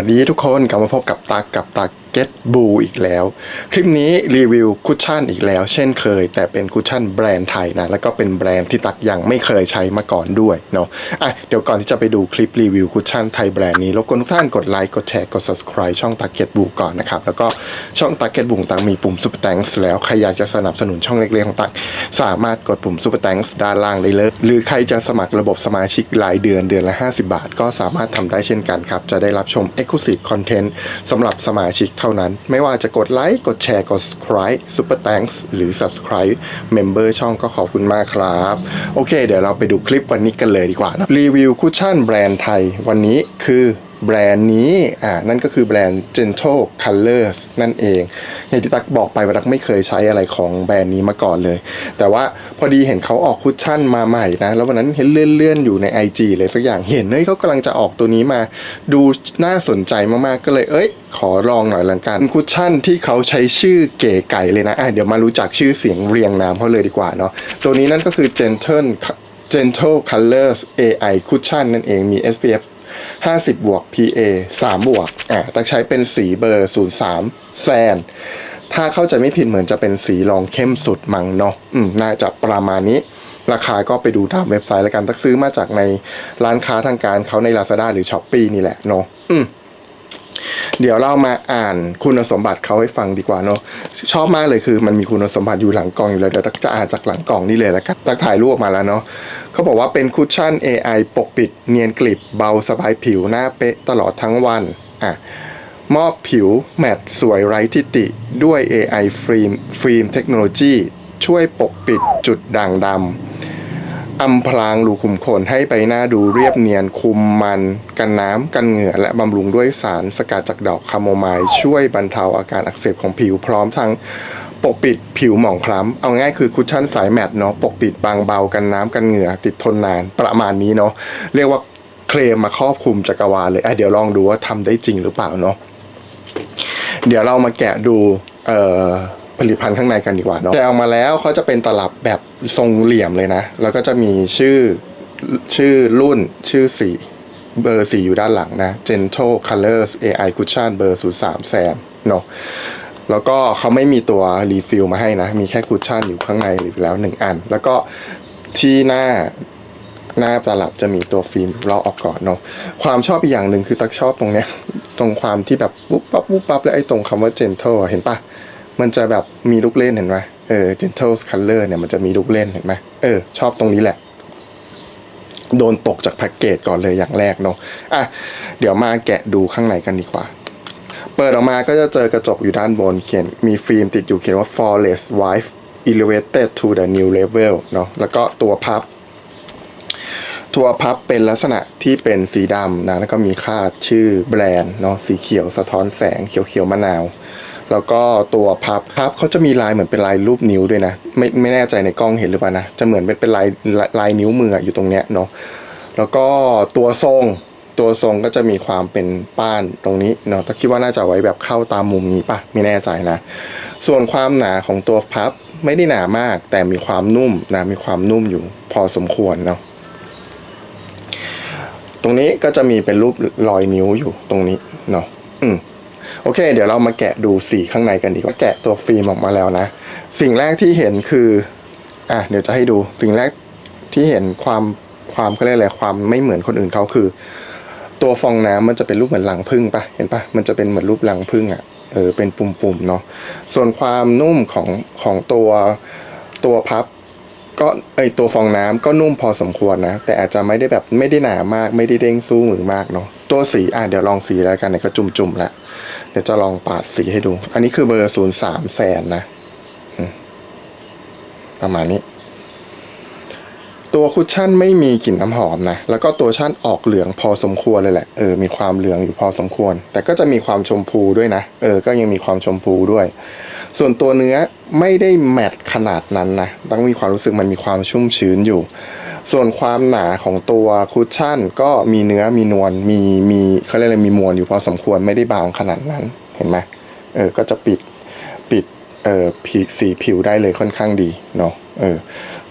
สวัสดีทุกคนกลับมาพบกับตากับตาก เก็ตบูอีกแล้ว คลิปนี้รีวิวคุชชั่นอีกแล้ว เช่นเคย แต่เป็นคุชชั่นแบรนด์ไทยนะ แล้วก็เป็นแบรนด์ที่ตักยังไม่เคยใช้มาก่อนด้วยเนาะอะเดี๋ยวก่อนที่จะไปดูคลิปรีวิวคุชชั่นไทยแบรนด์นี้รบกวนทุกท่านกดไลค์กดแชร์กด subscribe ช่องตาเก็ตบูก่อนนะครับแล้วก็ช่องตาเก็ตบูตักมีปุ่มซุปเปอร์แตงส์แล้วใครอยากจะสนับสนุนช่องเล็กๆของตัก สามารถกดปุ่มซุปเปอร์แตงส์ด้านล่างได้เลยหรือใครจะสมัครระบบสมาชิกรายเดือนเดือนละ 50 บาท ก็สามารถทำได้เช่นกันครับจะได้รับชม Exclusive Content สำหรับสมาชิกเท่านั้น ไม่ว่าจะกดไลค์ กดแชร์ กด subscribe Super Thanks หรือ subscribe Member ช่องก็ขอบคุณมากครับ โอเค เดี๋ยวเราไปดูคลิปวันนี้กันเลยดีกว่านะรีวิวคุชชั่นแบรนด์ไทยวันนี้คือ แบรนด์นี้อ่านั่นก็คือแบรนด์ Gentle Colors นั่นเองอย่างที่ตักบอกไปว่าตักไม่เคยใช้อะไรของแบรนด์นี้มาก่อนเลย แต่ว่าพอดีเห็นเขาออกคุชชั่นมาใหม่นะ แล้ววันนั้นเห็นเลื่อนๆอยู่ใน IG เลยสักอย่างเห็นเฮ้ยเขากำลังจะออกตัวนี้มา ดูน่าสนใจมากๆก็เลยเอ้ย ขอลองหน่อยละกันคุชชั่นที่เขาใช้ชื่อเก๋ไก่เลยนะอะเดี๋ยวมารู้จักชื่อเสียงเรียงนามเขาเลยดีกว่าเนาะตัวนี้นั่นก็คือ Gentle Gentle Colors AI Cushion นั่นเองมี SPF 50 บวก PA 3 บวก อะตักใช้เป็นสีเบอร์ 03 แซน ถ้าเข้าใจไม่ผิดเหมือนจะเป็นสีรองเข้มสุดมังเนาะ อืม น่าจะประมาณนี้ ราคาก็ไปดูตามเว็บไซต์แล้วกัน ตักซื้อมาจากในร้านค้าทางการเขาใน Lazada หรือ s h อ p e e นี่แหละเนาะ อืม เดี๋ยวเรามาอ่านคุณสมบัติเขาให้ฟังดีกว่าเนาะชอบมากเลยคือมันมีคุณสมบัติอยู่หลังกล่องอยู่แล้วเดี๋ยวจะอ่านจากหลังกล่องนี่เลยแล้วกันตักถ่ายรูปมาแล้วเนาะเขาบอกว่าเป็นคุชชั่น AI ปกปิด เนียนกลิบเบาสบายผิวหน้าเป๊ะตลอดทั้งวันอะมอบผิวแมตต์สวยไร้ทิติด้วย AI ฟิล์มฟิล์มเทคโนโลยีช่วยปกปิดจุดด่างดำ อำพรางรูขุมขนให้ใบหน้าดูเรียบเนียนคุมมัน กันน้ำกันเหงื่อ และบำรุงด้วยสารสกัดจากดอกคาโมไมล์ช่วยบรรเทาอาการอักเสบของผิวพร้อมทั้งปกปิดผิวหมองคล้ำ เอาง่ายคือคุชชั่นสายแมตต์เนาะปกปิดบางเบากันน้ำกันเหงื่อ ติดทนนานประมาณนี้เนาะเรียกว่าเคลมมาครอบคลุมจักรวาลเลยอะเดี๋ยวลองดูว่าทำได้จริงหรือเปล่าเนาะเดี๋ยวเรามาแกะดูเอ่อ ผลิตภัณฑ์ข้างในกันดีกว่าเนาะแกะออกมาแล้วเขาจะเป็นตลับแบบทรงเหลี่ยมเลยนะ แล้วก็จะมีชื่อชื่อรุ่นชื่อสีเบอร์สีอยู่ด้านหลังนะ Gentle Colors AI Cushion เบอร์03แซมเนาะแล้วก็เขาไม่มีตัวรีฟิลมาให้นะ มีแค่คุชชั่นอยู่ข้างในอยู่แล้วหนึ่งอัน แล้วก็ที่หน้าหน้าตลับจะมีตัวฟิล์มเราออกก่อนเนาะความชอบอีกอย่างหนึ่งคือตักชอบตรงเนี้ย ตรงความที่แบบปุ๊บปั๊บปุ๊บปั๊บแล้วไอ้ตรงคำว่า gentle เห็นปะ มันจะแบบมีลูกเล่นเห็นไหมเออ gentle color เนี่ยมันจะมีลูกเล่นเห็นไหมเออ ชอบตรงนี้แหละ โดนตกจากแพ็กเกจก่อนเลยอย่างแรกเนาะอะเดี๋ยวมาแกะดูข้างในกันดีกว่า เปิดออกมาก็จะเจอกระจกอยู่ด้านบนเขียนมีฟิล์มติดอยู่เขียนว่า flawless wife elevated to the new level เนาะแล้วก็ตัวพับ ตัวพับเป็นลักษณะที่เป็นสีดำนะแล้วก็มีคาดชื่อแบรนด์เนาะสีเขียวสะท้อนแสงเขียวเขียวๆมะนาว แล้วก็ตัวพับพับเขาจะมีลายเหมือนเป็นลายรูปนิ้วด้วยนะ ไม่ไม่แน่ใจในกล้องเห็นหรือเปล่านะ จะเหมือนเป็นเป็นลายลายนิ้วมืออยู่ตรงเนี้ยเนาะแล้วก็ตัวทรงตัวทรงก็จะมีความเป็นป้านตรงนี้เนาะแต่คิดว่าน่าจะไว้แบบเข้าตามมุมนี้ปะไม่แน่ใจนะ ส่วนความหนาของตัวพับไม่ได้หนามาก แต่มีความนุ่มนะมีความนุ่มอยู่พอสมควรเนาะตรงนี้ก็จะมีเป็นรูปรอยนิ้วอยู่ตรงนี้เนาะอืม โอเค เดี๋ยวเรามาแกะดูสีข้างในกันดีกว่าแกะตัวฟิล์มออกมาแล้วนะ สิ่งแรกที่เห็นคืออะเดี๋ยวจะให้ดูสิ่งแรกที่เห็นความความเขาเรียกอะไรความไม่เหมือนคนอื่นเขาคือ ตัวฟองน้ำมันจะเป็นรูปเหมือนหลังพึ่งปะเห็นปะมันจะเป็นเหมือนรูปหลังพึ่งอะ่ะเออเป็นปุ่มๆเนาะส่วนความนุ่มของของตัวตัวพับก็ไอตัวฟองน้ำก็นุ่มพอสมควรนะ แต่อาจจะไม่ได้แบบไม่ได้หนามาก ไม่ได้เด้งสู้มือมากเนาะตัวสีอะเดี๋ยวลองสีแล้วกันเนี่ยก็จุ่มๆละ เดี๋ยวจะลองปาดสีให้ดู อันนี้คือเบอร์ศูนย์สามแสนนะประมาณนี้ ตัวคุชชั่นไม่มีกลิ่นน้ำหอมนะ แล้วก็ตัวชั่นออกเหลืองพอสมควรเลยแหละ เออ มีความเหลืองอยู่พอสมควร แต่ก็จะมีความชมพูด้วยนะ เออ ก็ยังมีความชมพูด้วย ส่วนตัวเนื้อไม่ได้แมตต์ขนาดนั้นนะ ต้องมีความรู้สึกมันมีความชุ่มชื้นอยู่ ส่วนความหนาของตัวคุชชั่นก็มีเนื้อมีนวลมีมีเขาเรียกอะไรมีมวลอยู่พอสมควรไม่ได้บางขนาดนั้นเห็นไหมเออก็จะปิดปิดเอ่อผิวสีผิวได้เลยค่อนข้างดีเนาะเออ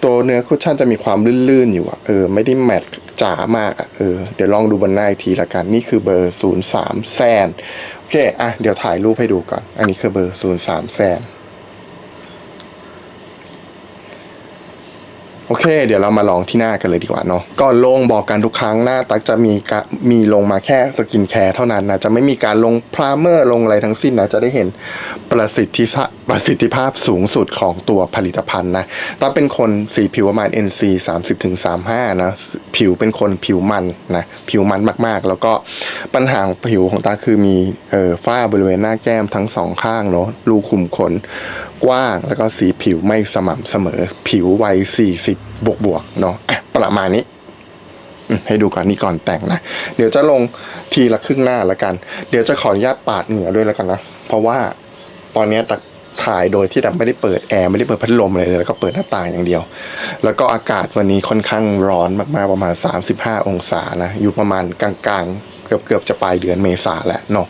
ตัวเนื้อคุชชั่นจะมีความลื่นๆอยู่อะเออไม่ได้แมตต์จ๋ามากอะเออเดี๋ยวลองดูบนหน้าอีกทีละกัน นี่คือเบอร์ 03 แซนโอเคอะเดี๋ยวถ่ายรูปให้ดูก่อน อันนี้คือเบอร์ 03 แซน โอเค เดี๋ยวเรามาลองที่หน้ากันเลยดีกว่าเนาะก่อนลงบอกกันทุกครั้งหน้าตักจะมีมีลงมาแค่สกินแคร์เท่านั้นนะจะไม่มีการลงพรามเมอร์ลงอะไรทั้งสิ้นนะจะได้เห็นประสิทธิประสิทธิภาพสูงสุดของตัวผลิตภัณฑ์นะตักเป็นคนสีผิวประมาณ NC 30-35นะผิวเป็นคนผิวมันนะผิวมันมากๆ แล้วก็ปัญหาของผิวของตาคือมีเอ่อฝ้าบริเวณหน้าแก้มทั้งสองข้างเนาะรูขุมขน กว้าง แล้วก็สีผิวไม่สม่ำเสมอ ผิววัย 40 บวกบวกๆเนาะะประมาณนี้ ให้ดูก่อนนี่ก่อนแต่งนะ เดี๋ยวจะลงทีละครึ่งหน้าแล้วกัน เดี๋ยวจะขออนุญาตปาดเหงื่อด้วยแล้วกันนะ เพราะว่าตอนนี้ตักถ่ายโดยที่ตักไม่ได้เปิดแอร์ ไม่ได้เปิดพัดลมอะไรเลยแล้วก็เปิดหน้าต่างอย่างเดียว แล้วก็อากาศวันนี้ค่อนข้างร้อนมากๆประมาณ 35 องศานะ อยู่ประมาณกลางๆ เกือบๆจะปลายเดือนเมษาแล้วเนาะ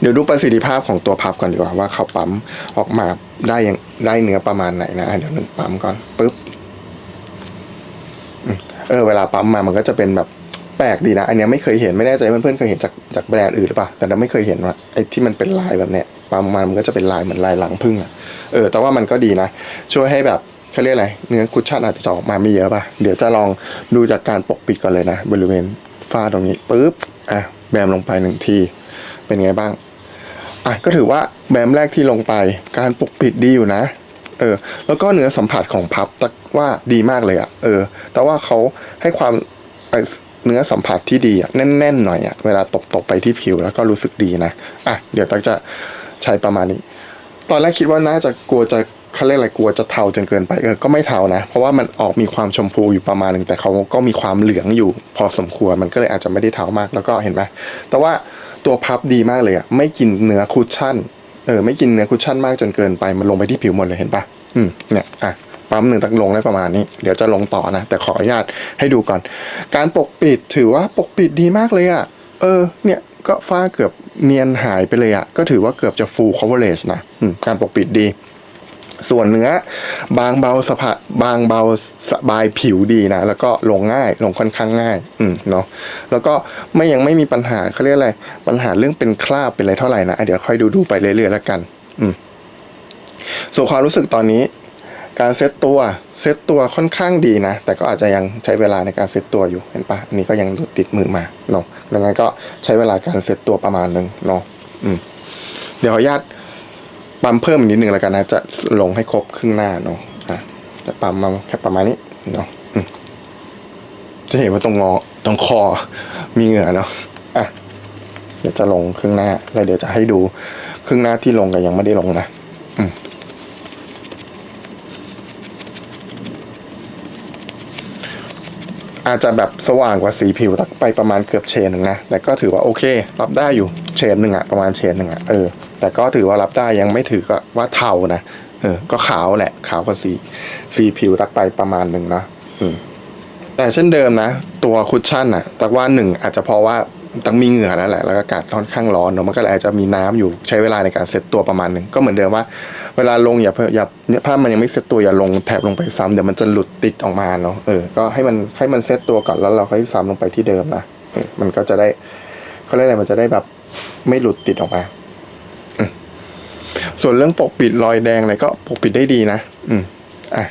เดี๋ยวดูประสิทธิภาพของตัวพับก่อนดีกว่าว่าเขาปั๊มออกมาได้ยังได้เนื้อประมาณไหนนะเดี๋ยวหนึ่งปั๊มก่อนปึ๊บเออเวลาปั๊มมามันก็จะเป็นแบบแปลกดีนะ อันนี้ไม่เคยเห็นไม่แน่ใจเพื่อนๆเคยเห็นจากจากแบรนด์อื่นหรือเปล่าแต่เราไม่เคยเห็นว่าไอ้ที่มันเป็นลายแบบเนี้ยปั๊มมามันก็จะเป็นลายเหมือนลายหลังพึ่งอะเออแต่ว่ามันก็ดีนะ ช่วยให้แบบเขาเรียกอะไรเนื้อคุชชั่นอาจจะออกมาไม่เยอะป่ะเดี๋ยวจะลองดูจากการปกปิดก่อนเลยนะ บริเวณฝ้าตรงนี้ปึ๊บอะแบมลงไปหนึ่งที เป็นไงบ้างอะก็ถือว่าแบมแรกที่ลงไป การปกปิดดีอยู่นะ เออ แล้วก็เนื้อสัมผัสของพับตักว่าดีมากเลยอะ่ะ เออ แต่ว่าเขาให้ความเเนื้อสัมผัสที่ดีอะ่ะแน่นๆหน่อยอะ่ะเวลาตบตบไปที่ผิวแล้วก็รู้สึกดีนะ อะ เดี๋ยวตักจะใช้ประมาณนี้ ตอนแรกคิดว่าน่าจะกลัวจะเขาเรียกอะไรกลัวจะเทาจนเกินไปเออก็ไม่เทานะ เพราะว่ามันออกมีความชมพูอยู่ประมาณหนึ่งแต่เขาก็มีความเหลืองอยู่พอสมควรมันก็เลยอาจจะไม่ได้เทามากแล้วก็เห็นไหมแต่ว่า ตัวพับดีมากเลยอะไม่กินเนื้อคุชชั่นเออไม่กินเนื้อคุชชั่นมากจนเกินไปมันลงไปที่ผิวหมดเลยเห็นปะอืมเนี่ยอะปั๊มหนึ่งตักลงได้ประมาณนี้ เดี๋ยวจะลงต่อนะ แต่ขออนุญาตให้ดูก่อน การปกปิดถือว่าปกปิดดีมากเลยอะเออเนี่ยก็ฝ้าเกือบเนียนหายไปเลยอะก็ถือว่าเกือบจะ full coverage นะการปกปิดดี ส่วนเนื้อบางเบาสะบางเบาสบายผิวดีนะ แล้วก็ลงง่ายลงค่อนข้างง่าย อืมเนาะแล้วก็ไม่ยังไม่มีปัญหาเขาเรียกอะไร ปัญหาเรื่องเป็นคราบเป็นอะไรเท่าไหร่นะเดี๋ยวค่อยดูดูไปเรื่อยๆแล้วกัน อืมส่วนความรู้สึกตอนนี้ การเซตตัวเซตตัวค่อนข้างดีนะ แต่ก็อาจจะยังใช้เวลาในการเซตตัวอยู่เห็นปะอันนี้ก็ยังติดมือมาเนาะดังนั้นก็ใช้เวลาการเซตตัวประมาณหนึ่งเนาะอืมเดี๋ยวขออนุญาต ปั๊มเพิ่มนิดนึงแล้วกันนะจะลงให้ครบครึ่งหน้าเนาะอะจะปั๊มมาแค่ประมาณนี้เนาะจะเห็นว่าตรงงอตรงคอมีเหงื่อเนาะอะเดี๋ยวจะลงครึ่งหน้าแล้วเดี๋ยวจะให้ดูครึ่งหน้าที่ลงกับยังไม่ได้ลงนะอืม อาจจะแบบสว่างกว่าสีผิวตักไปประมาณเกือบเชนหนึ่งนะ แต่ก็ถือว่าโอเค รับได้อยู่เชนหนึ่งอะประมาณเชนหนึ่งอะเออ แต่ก็ถือว่ารับได้ยังไม่ถือก็ว่าเทานะ เออ ก็ขาวแหละ ขาวกว่าสี สีผิวรักไปประมาณหนึ่งนะ อืมแต่เช่นเดิมนะ ตัวคุชชั่นอะตักว่าหนึ่งอาจจะเพราะว่า ตักมีเหงื่อนั่นแหละแล้วก็อากาศค่อนข้างร้อนเนอะมันก็อาจจะมีน้ำอยู่ใช้เวลาในการเซตตัวประมาณหนึ่งก็เหมือนเดิมว่า เวลาลงอย่าเพิ่งอย่าเนี่ยถ้ามันยังไม่เซตตัวอย่าลงแถบลงไปซ้ำเดี๋ยวมันจะหลุดติดออกมาเนาะเออก็ให้มันให้มันเซตตัวก่อนแล้วเราค่อยซ้ำลงไปที่เดิมนะมันก็จะได้เขาเรียกอะไรมันจะได้แบบไม่หลุดติดออกมาส่วนเรื่องปกปิดรอยแดงอะไรก็ปกปิดได้ดีนะ อืม อะ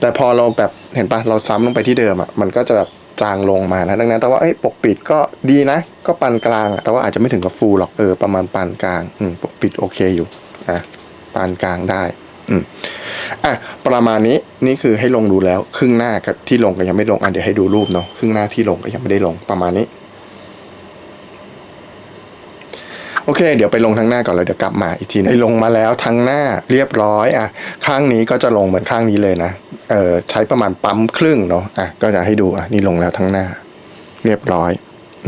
แต่พอเราแบบเห็นปะเราซ้ำลงไปที่เดิมอะ มันก็จะแบบ จางลงมานะดังนั้นแต่ว่าปกปิดก็ดีนะ ก็ปานกลางแต่ว่าอาจจะไม่ถึงกับฟูลหรอกเออประมาณปานกลางอืมปกปิดโอเคอยู่อะปานกลางได้อืมอะประมาณนี้นี่คือให้ลงดูแล้ว ครึ่งหน้ากับที่ลงก็ยังไม่ลงอะเดี๋ยวให้ดูรูปเนาะครึ่งหน้าที่ลงก็ยังไม่ได้ลงประมาณนี้โอเค เดี๋ยวไปลงทั้งหน้าก่อนเลยเดี๋ยวกลับมาอีกทีนะให้ลงมาแล้วทั้งหน้าเรียบร้อยอะข้างนี้ก็จะลงเหมือนข้างนี้เลยนะ ใช้ประมาณปั๊มครึ่งเนาะอะก็จะให้ดูอะนี่ลงแล้วทั้งหน้า เรียบร้อยอ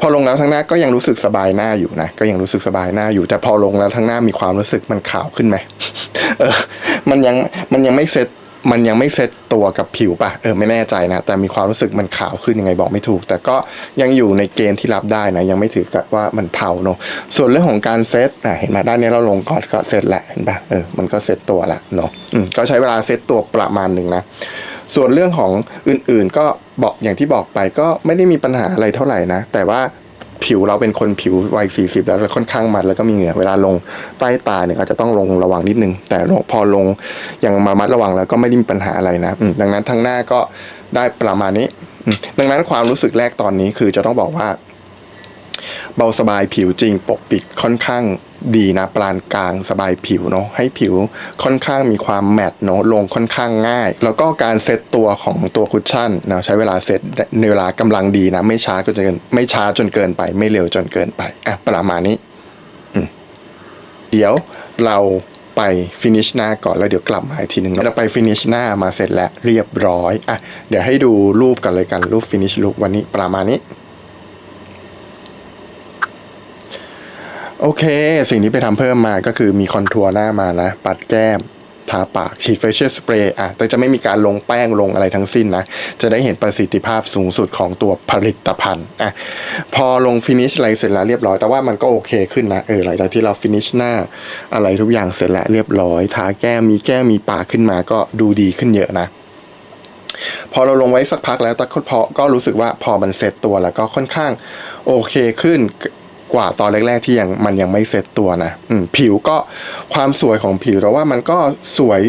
พอลงแล้วทั้งหน้าก็ยังรู้สึกสบายหน้าอยู่นะก็ยังรู้สึกสบายหน้าอยู่ แต่พอลงแล้วทั้งหน้ามีความรู้สึกมันขาวขึ้นไหมเออ มันยังมันยังไม่เซ็ต มันยังไม่เซ็ตตัวกับผิวป่ะ เออไม่แน่ใจนะ แต่มีความรู้สึกมันขาวขึ้นยังไงบอกไม่ถูก แต่ก็ยังอยู่ในเกณฑ์ที่รับได้นะ ยังไม่ถือกับว่ามันเทาเนอะส่วนเรื่องของการเซ็ตอะเห็นไหมด้านนี้เราลงกอนก็เสร็จแหละเห็นปะเออมันก็เซ็ตตัวละเนาะอืมก็ใช้เวลาเซ็ตตัวประมาณหนึ่งนะ ส่วนเรื่องของอื่นๆก็บอกอย่างที่บอกไปก็ไม่ได้มีปัญหาอะไรเท่าไหร่นะ แต่ว่า ผิวเราเป็นคนผิววัย40แล้วแล้วค่อนข้างมันแล้วก็มีเหงื่อเวลาลงใต้ตาเนี่ยอาจจะต้องลงระวังนิดนึง แต่พอลงอย่างมามัดระวังแล้วก็ไม่ได้มีปัญหาอะไรนะดังนั้นทั้งหน้าก็ได้ประมาณนี้ ดังนั้นความรู้สึกแรกตอนนี้คือจะต้องบอกว่า เบาสบายผิวจริงปกปิดค่อนข้างดีนะปานกลางสบายผิวเนาะให้ผิวค่อนข้างมีความแมตต์เนาะลงค่อนข้างง่าย แล้วก็การเซตตัวของตัวคุชชั่นนะใช้เวลาเซตในเวลากำลังดีนะ ไม่ช้าจนเกินไม่ช้าจนเกินไป ไม่เร็วจนเกินไปอะประมาณนี้เดี๋ยวเราไปฟินิชหน้าก่อนแล้วเดี๋ยวกลับมาอีกทีหนึ่งเราไปฟินิชหน้ามาเสร็จแล้วเรียบร้อยอะเดี๋ยวให้ดูรูปกันเลยกันรูปฟินิชลุกวันนี้ประมาณนี้ โอเค สิ่งที่ไปทำเพิ่มมาก็คือมีคอนทัวร์หน้ามานะ ปัดแก้มทาปากฉีดเฟเชียลสเปรย์อะแต่จะไม่มีการลงแป้งลงอะไรทั้งสิ้นนะ จะได้เห็นประสิทธิภาพสูงสุดของตัวผลิตภัณฑ์อะพอลงฟินิชอะไรเสร็จแล้วเรียบร้อย แต่ว่ามันก็โอเคขึ้นนะเออหลังจากที่เราฟินิชหน้าอะไรทุกอย่างเสร็จแล้วเรียบร้อย ทาแก้มมีแก้มมีปากขึ้นมาก็ดูดีขึ้นเยอะนะพอเราลงไว้สักพักแล้วแต่พอก็รู้สึกว่าพอมันเสร็จตัวแล้วก็ค่อนข้างโอเคขึ้น กว่าตอนแรก ๆ ที่ยังมันยังไม่เสร็จตัวนะอืผิวก็ความสวยของผิวเราว่ามันก็สวย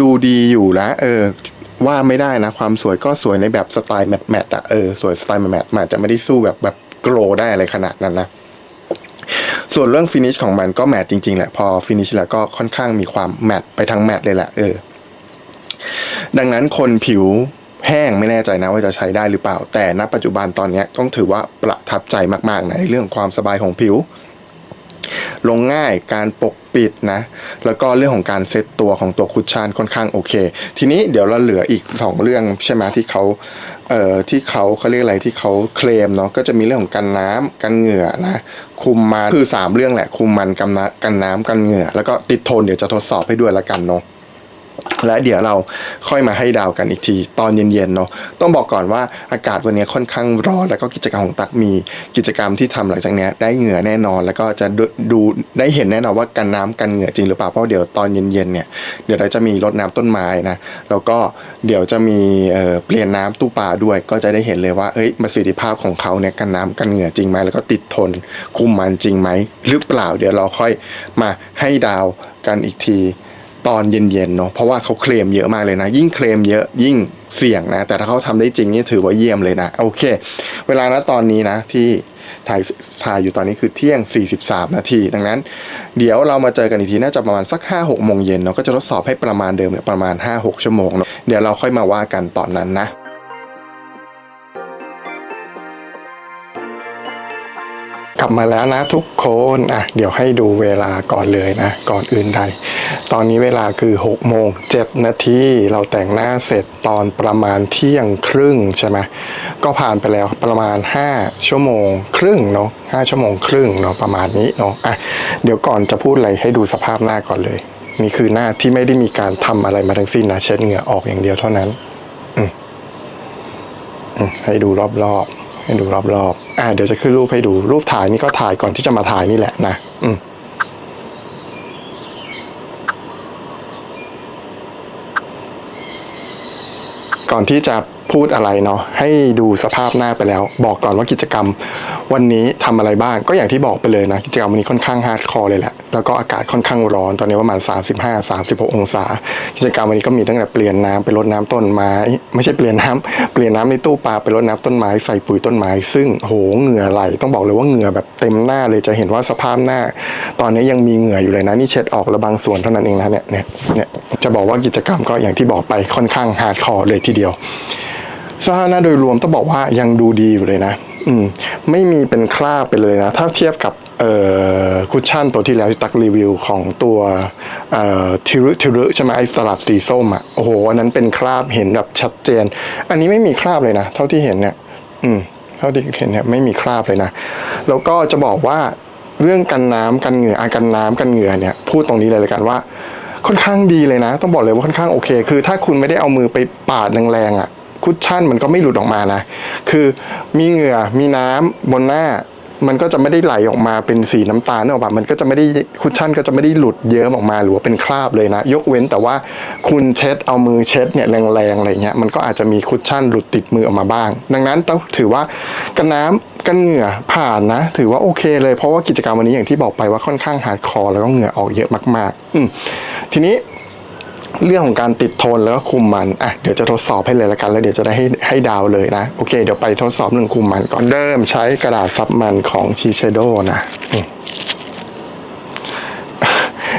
ดูดีอยู่นะเออว่าไม่ได้นะ ความสวยก็สวยในแบบสไตล์แมทแมทอะเออสวยสไตล์แมทแมทมันอาจจะไม่ได้สู้แบบแบบโกลได้อะไรขนาดนั้นนะส่วนเรื่องฟินิชของมันก็แมทจริงๆแหละพอฟินิชแล้วก็ค่อนข้างมีความแมทไปทางแมทเลยแหละเออดังนั้นคนผิว แห้งไม่แน่ใจนะว่าจะใช้ได้หรือเปล่า แต่ณปัจจุบันตอนนี้ต้องถือว่าประทับใจมากๆนะในเรื่องความสบายของผิว ลงง่ายการปกปิดนะแล้วก็เรื่องของการเซตตัวของตัวคุชชันค่อนข้างโอเค ทีนี้เดี๋ยวเราเหลืออีกสองเรื่องใช่ไหมที่เขาเอ่อที่เขาเขาเรียกอะไรที่เขาเคลมเนาะก็จะมีเรื่องของกันน้ำกันเหงื่อนะคุมมันคือสามเรื่องแหละคุมมันกันน้ำกันน้ำกันเหงื่อ แล้วก็ติดโทนเดี๋ยวจะทดสอบให้ด้วยละกันเนาะ และเดี๋ยวเราค่อยมาให้ดาวกันอีกทีตอนเย็นๆเนาะต้องบอกก่อนว่าอากาศวันนี้ค่อนข้างร้อนแล้วก็กิจกรรมของตักมีกิจกรรมที่ทำหลังจากนี้ได้เหงื่อแน่นอน แล้วก็จะดูดูได้เห็นแน่นอนว่ากันน้ำกันเหงื่อจริงหรือเปล่าเพราะเดี๋ยวตอนเย็นๆเนี่ยเดี๋ยวเราจะมีรดน้ำต้นไม้นะแล้วก็เดี๋ยวจะมีเเปลี่ยนน้ำตู้ปลาด้วยก็จะได้เห็นเลยว่าเอ้ยประสิทธิภาพของเขาเนี่ยกันน้ำกันเหงื่อจริงไหมแล้วก็ติดทนคุมมันจริงไหมหรือเปล่าเดี๋ยวเราค่อยมาให้ดาวกันอีกที ตอนเย็นๆเนาะเพราะว่าเขาเคลมเยอะมากเลยนะ ยิ่งเคลมเยอะยิ่งเสี่ยงนะ แต่ถ้าเขาทำได้จริงนี่ถือว่าเยี่ยมเลยนะโอเค เวลานะตอนนี้นะที่ถ่ายถ่ายอยู่ตอนนี้คือเที่ยง 43 นาที ดังนั้น เดี๋ยวเรามาเจอกันอีกทีน่าจะประมาณสัก 5-6โมงเย็นเนาะก็จะทดสอบให้ประมาณเดิมเนี่ยประมาณ 5-6 ชั่วโมงเนาะเดี๋ยวเราค่อยมาว่ากันตอนนั้นนะ กลับมาแล้วนะทุกคนอะเดี๋ยวให้ดูเวลาก่อนเลยนะ ก่อนอื่นใด ตอนนี้เวลาคือ6โมง7นาทีเราแต่งหน้าเสร็จตอนประมาณเที่ยงครึ่งใช่ไหมก็ผ่านไปแล้วประมาณ 5 ชั่วโมงครึ่งเนาะ5ชั่วโมงครึ่งเนาะประมาณนี้เนาะอะเดี๋ยวก่อนจะพูดอะไรให้ดูสภาพหน้าก่อนเลยนี่คือหน้าที่ไม่ได้มีการทำอะไรมาทั้งสิ้นนะเช็ดเหงื่อออกอย่างเดียวเท่านั้น อืมให้ดูรอบๆ ให้ดูรอบๆ อ่าเดี๋ยวจะขึ้นรูปให้ดูรูปถ่ายนี่ก็ถ่ายก่อนที่จะมาถ่ายนี่แหละนะ อืมก่อนที่จะ พูดอะไรเนาะให้ดูสภาพหน้าไปแล้ว บอกก่อนว่ากิจกรรมวันนี้ทำอะไรบ้าง ก็อย่างที่บอกไปเลยนะกิจกรรมวันนี้ค่อนข้างฮาร์ดคอร์เลยแหละแล้วก็อากาศค่อนข้างร้อนตอนนี้ประมาณ 35 36 องศา กิจกรรมวันนี้ก็มีตั้งแต่เปลี่ยนน้ำไปรดน้ำต้นไม้ ไม่ใช่เปลี่ยนน้ำเปลี่ยนน้ำในตู้ปลาไปรดน้ำต้นไม้ใส่ปุ๋ยต้นไม้ซึ่งโหเหงื่อไหลต้องบอกเลยว่าเหงื่อแบบเต็มหน้าเลยจะเห็นว่าสภาพหน้า ตอนนี้ยังมีเหงื่ออยู่เลยนะนี่เช็ดออกแล้วบางส่วนเท่านั้นเองนะเนี่ยเนี่ยเนี่ยจะบอกว่ากิจกรรมก็อย่างที่บอกไปค่อนข้างฮาร์ดคอร์เลยทีเดียว สถานะโดยรวมต้องบอกว่ายังดูดีอยู่เลยนะ อืมไม่มีเป็นคราบไปเลยนะ ถ้าเทียบกับเอ่อคุชชั่นตัวที่แล้วที่ตักรีวิวของตัวเอ่อทิรุทิรุใช่ไหมไอ้สลับสีส้มอะโอ้โหอันนั้นเป็นคราบเห็นแบบชัดเจน อันนี้ไม่มีคราบเลยนะ เท่าที่เห็นเนี่ย อืมเท่าที่เห็นเนี่ยไม่มีคราบเลยนะ แล้วก็จะบอกว่าเรื่องกันน้ำกันเหงื่ออากันน้ำกันเหงื่อเนี่ยพูดตรงนี้เลยเลยกันว่าค่อนข้างดีเลยนะ ต้องบอกเลยว่าค่อนข้างโอเค คือถ้าคุณไม่ได้เอามือไปปาดแรงๆอะ คุชชั่นมันก็ไม่หลุดออกมานะ คือมีเหงื่อมีน้ำบนหน้า มันก็จะไม่ได้ไหลออกมาเป็นสีน้ำตาลนึกออกปะมันก็จะไม่ได้คุชชั่นก็จะไม่ได้หลุดเยิ้มออกมาหรือว่าเป็นคราบเลยนะ ยกเว้นแต่ว่าคุณเช็ดเอามือเช็ดเนี่ยแรงๆอะไรเงี้ยมันก็อาจจะมีคุชชั่นหลุดติดมือออกมาบ้าง ดังนั้นต้องถือว่ากันน้ำกันเหงื่อผ่านนะ ถือว่าโอเคเลยเพราะว่ากิจกรรมวันนี้อย่างที่บอกไปว่าค่อนข้างฮาดคอแล้วก็เหงื่อออกเยอะมากๆ อืทีนี้ เรื่องของการติดโทนแล้วก็คุมมัน อะ เดี๋ยวจะทดสอบให้เลยละกัน แล้วเดี๋ยวจะได้ให้ให้ดาวเลยนะ โอเค เดี๋ยวไปทดสอบเรื่องคุมมันก่อน เริ่มใช้กระดาษซับมันของชีเชโดนะ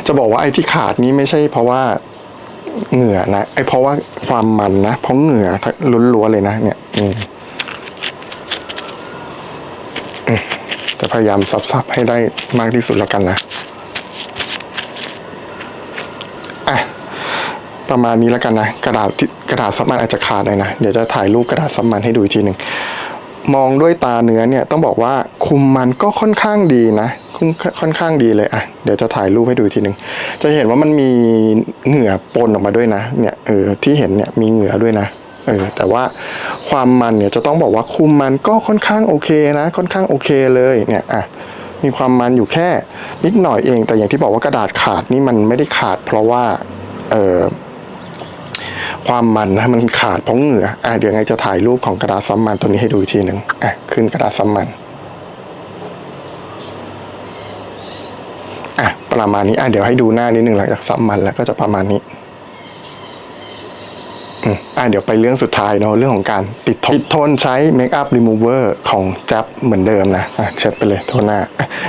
จะบอกว่าไอ้ที่ขาดนี้ไม่ใช่เพราะว่าเหงื่อนะ ไอ้เพราะว่าความมันนะ เพราะเหงื่อล้วนๆเลยนะ เนี่ยอืมจะพยายามซับๆให้ได้มากที่สุดล้วกันนะ อะ ประมาณนี้แล้วกันนะกระดาษกระดาษซับมันอาจจะขาดหน่อยนะเดี๋ยวจะถ่ายรูปกระดาษซับมันให้ดูอีกทีหนึ่งมองด้วยตาเนื้อเนี่ยต้องบอกว่าคุมมันก็ค่อนข้างดีนะคุมค่อนข้างดีเลยอะเดี๋ยวจะถ่ายรูปให้ดูทีหนึ่งจะเห็นว่ามันมีเหงื่อปนออกมาด้วยนะเนี่ยเออที่เห็นเนี่ยมีเหงื่อด้วยนะเออแต่ว่าความมันเนี่ยจะต้องบอกว่าคุมมันก็ค่อนข้างโอเคนะ ค่อนข้างโอเคเลยเนี่ยอะมีความมันอยู่แค่นิดหน่อยเอง แต่อย่างที่บอกว่ากระดาษขาดนี่มันไม่ได้ขาด เพราะว่าเออ ความมันนะมันขาดเพราะเหงื่ออะเดี๋ยวไงจะถ่ายรูปของกระดาษซ้ำมันตัวนี้ให้ดูอีกทีหนึ่งอะขึ้นกระดาษซ้ำมันอะประมาณนี้อะเดี๋ยวให้ดูหน้านิดหนึ่งหลังจากซ้ำมันแล้วก็จะประมาณนี้อืมอะเดี๋ยวไปเรื่องสุดท้ายเนาะเรื่องของการติดโทนติดทนใช้เมคอัพรีมูเวอร์ของแจ๊บเหมือนเดิมนะอะเช็ดไปเลยโทนหน้า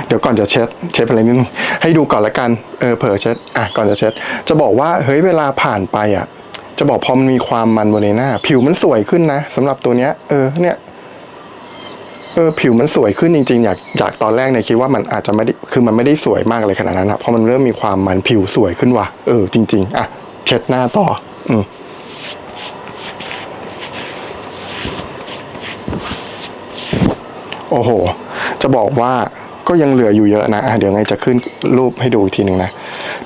เดี๋ยวก่อนจะเช็ดเช็ดไปเลยนิดนึงให้ดูก่อนละกันเออเผื่อเช็ดอะก่อนจะเช็ด จะบอกว่าเฮ้ยเวลาผ่านไปอะ จะบอกพอมันมีความมันบนในหน้า ผิวมันสวยขึ้นนะสำหรับตัวเนี้ย เออเนี่ยเออผิวมันสวยขึ้นจริงๆ อยากจากตอนแรกเนี่ยคิดว่ามันอาจจะไม่ได้คือมันไม่ได้สวยมากเลยขนาดนั้นนะเพราะมันเริ่มมีความมันผิวสวยขึ้นว่ะเออจริง ๆ อะ เช็ดหน้าต่อ อืมโอ้โห จะบอกว่า ก็ยังเหลืออยู่เยอะนะะเดี๋ยวไงจะขึ้นรูปให้ดูอีกทีหนึ่งนะ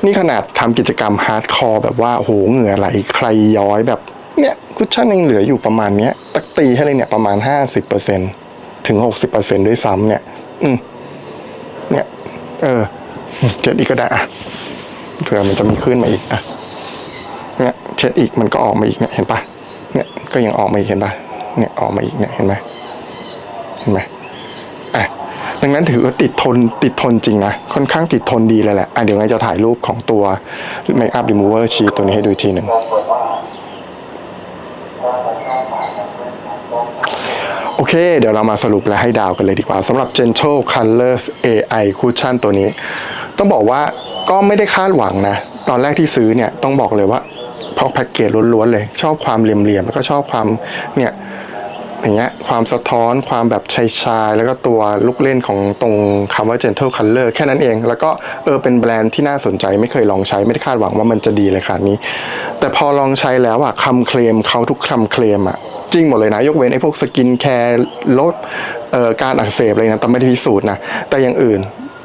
นี่ขนาดทำกิจกรรมฮาร์ดคอร์แบบว่าโหเหงื่อไหลใครย้อยแบบเนี่ยคุชชั่นยังเหลืออยู่ประมาณเนี้ยตักตีให้เลยเนี่ยประมาณห้าสิบเปอร์เซ็นถึงหกสิบเปอร์เซ็นด้วยซ้ำเนี่ย อืมเนี่ย เออเช็ดอีกก็ได้อะเผื่อมันจะมีขึ้นมาอีกอะเนี่ยเช็ดอีกมันก็ออกมาอีกเนี่ยเห็นปะเนี่ยก็ยังออกมาอีกเห็นปะเนี่ยออกมาอีกเนี่ยเห็นไหมเห็นไหม ดังนั้นถือว่าติดทนติดทนจริงนะ ค่อนข้างติดทนดีเลยแหละอะเดี๋ยวไงจะถ่ายรูปของตัว Make Up Remover Sheet ตัวนี้ให้ดูทีหนึ่งโอเค เดี๋ยวเรามาสรุปและให้ดาวกันเลยดีกว่าสำหรับ Gentle Colors AI Cushion ตัวนี้ ต้องบอกว่าก็ไม่ได้คาดหวังนะ ตอนแรกที่ซื้อเนี่ยต้องบอกเลยว่าเพราะแพ็กเกจล้วนๆเลย ชอบความเหลี่ยมๆแล้วก็ชอบความเนี่ย อย่างเงี้ยความสะท้อนความแบบชายชายแล้วก็ตัวลูกเล่นของตรงคำว่า gentle color แค่นั้นเอง แล้วก็เออเป็นแบรนด์ที่น่าสนใจไม่เคยลองใช้ไม่ได้คาดหวังว่ามันจะดีเลยค่ะนี้ แต่พอลองใช้แล้วอะคำเคลมเขาทุกคำเคลมอะจริงหมดเลยนะ ยกเว้นไอ้พวกสกินแคร์ลดเอ่อการอักเสบอะไรนะแต่ไม่ได้พิสูจน์นะแต่อย่างอื่น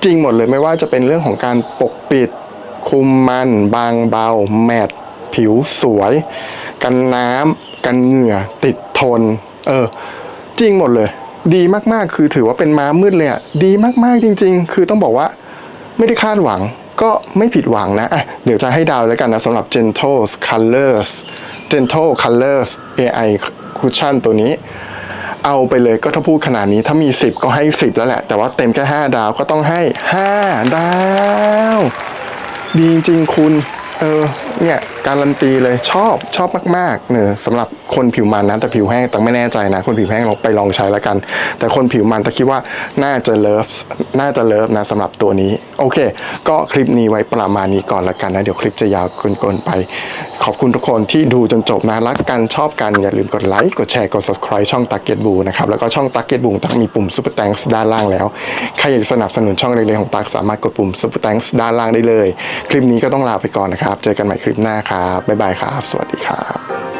จริงหมดเลยไม่ว่าจะเป็นเรื่องของการปกปิด คุมมัน บางเบา แมตต์ผิวสวย กันน้ำกันเหงื่อติดทน เออ จริงหมดเลย ดีมากๆ คือถือว่าเป็นม้ามืดเลยอะดีมากๆจริง ๆ คือต้องบอกว่า ไม่ได้คาดหวังก็ไม่ผิดหวังนะอะเดี๋ยวจะให้ดาวแล้วกันนะสำหรับ Gentle Colors Gentle Colors AI Cushion ตัวนี้ เอาไปเลยก็ถ้าพูดขนาดนี้ถ้ามี 10 ก็ให้ 10 แล้วแหละ แต่ว่าเต็มแค่ 5 ดาวก็ต้องให้ 5 ดาว ดีจริงคุณ เออ เนี่ยการันตีเลยชอบชอบมากๆเนอะสำหรับคนผิวมันนะแต่ผิวแห้งแต่ไม่แน่ใจนะ คนผิวแห้งลองไปลองใช้แล้วกัน แต่คนผิวมันแต่คิดว่าน่าจะเลิฟน่าจะเลิฟนะสำหรับตัวนี้ โอเค ก็คลิปนี้ไว้ประมาณนี้ก่อนละกันนะ เดี๋ยวคลิปจะยาวเกินๆไป ขอบคุณทุกคนที่ดูจนจบนะรักกันชอบกันอย่าลืมกดไลค์กดแชร์กด subscribe ช่อง t a r g e t b o นะครับแล้วก็ช่อง t a r g e t b o ตักมีปุ่ม Super Thanks ด้านล่างแล้วใครอยากสนับสนุนช่องเล็กๆของตักสามารถกดปุ่ม Super Thanks ด้านล่างได้เลย คลิปนี้ก็ต้องลาไปก่อนนะครับเจอกันใหม่ลิปหน้าครับบ๊ายบายครับ สวัสดีครับ